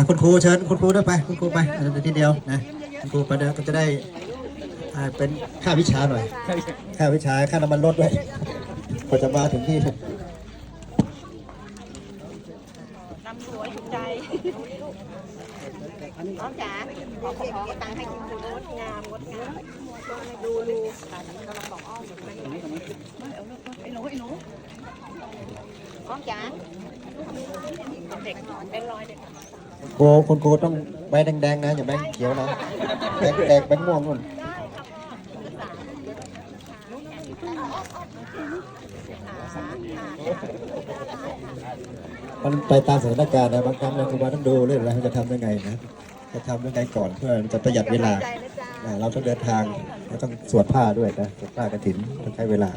อะคุณครูเชิญคุณครูด้วยไปคุณครูไปเดี๋ยวทีเดียวนะคุณครูไปเดี๋ยวก็จะได้อ่าเป็นค่าวิชาหน่อย ค่าวิชาค่าน้ำมันรถด้วยกว่าจะมาถึงที่ลำสวยถูกใจน้องจ๋าขอขอตังค์ให้คุณครูงดงามงดงามดูดูค่ะกำลังบอกอ้อมอยู่ไอ้หนูไอ้หนูอ้อมจ๋าเด็กเป็นร้อยเด็ก ครูคุณครูต้องใบแดงๆนะอย่าใบงเขียวนะแดงแดงใบม่วงนู่นมันไปตามสถานการณ์นะบางครั้งเราครูบาต้องดูเรื่องอะไรจะทำยังไงนะจะทำยังไงก่อนเพื่อจะประหยัดเวลาอ่าเราต้องเดินทางเราต้องสวดผ้าด้วยนะสวดผ้ากระถินต้องใช้เวลา